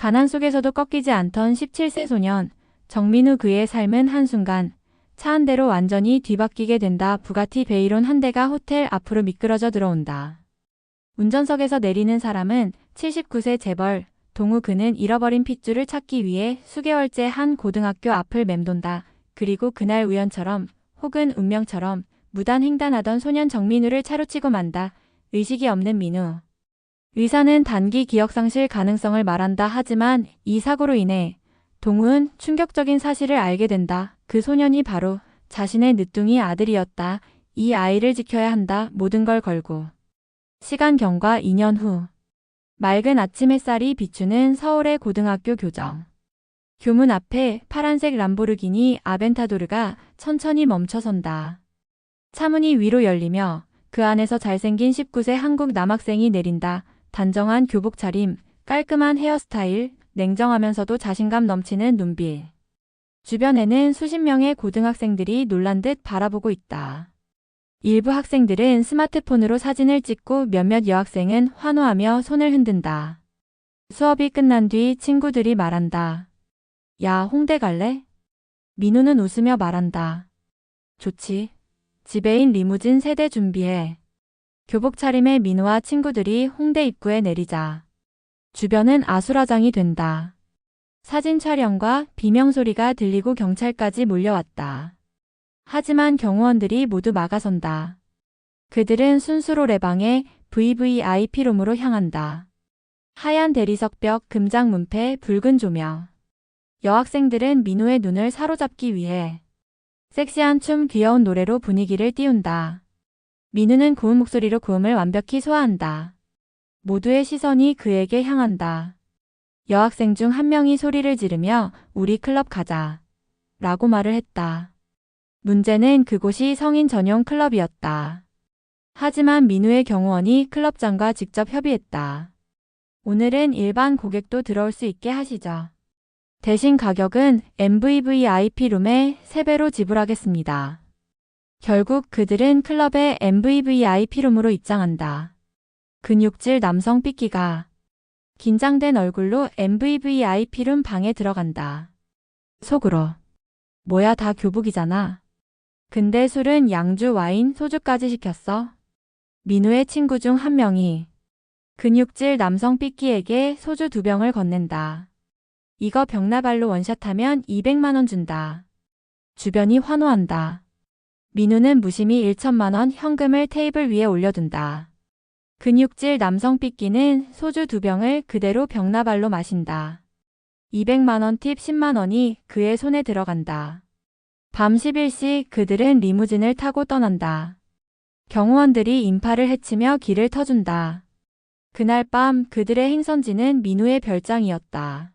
가난 속에서도 꺾이지 않던 17세 소년, 정민우 그의 삶은 한순간 차 한 대로 완전히 뒤바뀌게 된다. 부가티 베이론 한 대가 호텔 앞으로 미끄러져 들어온다. 운전석에서 내리는 사람은 79세 재벌, 동우 그는 잃어버린 핏줄을 찾기 위해 수개월째 한 고등학교 앞을 맴돈다. 그리고 그날 우연처럼 혹은 운명처럼 무단 횡단하던 소년 정민우를 차로 치고 만다. 의식이 없는 민우. 의사는 단기 기억상실 가능성을 말한다 하지만 이 사고로 인해 동우는 충격적인 사실을 알게 된다. 그 소년이 바로 자신의 늦둥이 아들이었다. 이 아이를 지켜야 한다. 모든 걸 걸고. 시간 경과 2년 후. 맑은 아침 햇살이 비추는 서울의 고등학교 교정. 교문 앞에 파란색 람보르기니 아벤타도르가 천천히 멈춰선다. 차문이 위로 열리며 그 안에서 잘생긴 19세 한국 남학생이 내린다. 단정한 교복 차림, 깔끔한 헤어스타일, 냉정하면서도 자신감 넘치는 눈빛. 주변에는 수십 명의 고등학생들이 놀란 듯 바라보고 있다. 일부 학생들은 스마트폰으로 사진을 찍고 몇몇 여학생은 환호하며 손을 흔든다. 수업이 끝난 뒤 친구들이 말한다. 야, 홍대 갈래? 민우는 웃으며 말한다. 좋지. 지배인 리무진 세대 준비해. 교복 차림의 민우와 친구들이 홍대 입구에 내리자. 주변은 아수라장이 된다. 사진 촬영과 비명 소리가 들리고 경찰까지 몰려왔다. 하지만 경호원들이 모두 막아선다. 그들은 순수로 레방의 VVIP룸으로 향한다. 하얀 대리석 벽, 금장 문패, 붉은 조명. 여학생들은 민우의 눈을 사로잡기 위해 섹시한 춤, 귀여운 노래로 분위기를 띄운다. 민우는 고운 목소리로 고음을 완벽히 소화한다. 모두의 시선이 그에게 향한다. 여학생 중 한 명이 소리를 지르며 우리 클럽 가자. 라고 말을 했다. 문제는 그곳이 성인 전용 클럽이었다. 하지만 민우의 경호원이 클럽장과 직접 협의했다. 오늘은 일반 고객도 들어올 수 있게 하시죠. 대신 가격은 MVVIP룸에 3배로 지불하겠습니다. 결국 그들은 클럽의 MVVIP룸으로 입장한다. 근육질 남성 삐끼가 긴장된 얼굴로 MVVIP룸 방에 들어간다. 속으로. 뭐야 다 교복이잖아. 근데 술은 양주, 와인, 소주까지 시켰어. 민우의 친구 중 한 명이 근육질 남성 삐끼에게 소주 두 병을 건넨다. 이거 벽나발로 원샷하면 200만원 준다. 주변이 환호한다. 민우는 무심히 1천만 원 현금을 테이블 위에 올려둔다. 근육질 남성 삐끼는 소주 두 병을 그대로 벽나발로 마신다. 200만 원 팁 10만 원이 그의 손에 들어간다. 밤 10일씩 그들은 리무진을 타고 떠난다. 경호원들이 인파를 해치며 길을 터준다. 그날 밤 그들의 행선지는 민우의 별장이었다.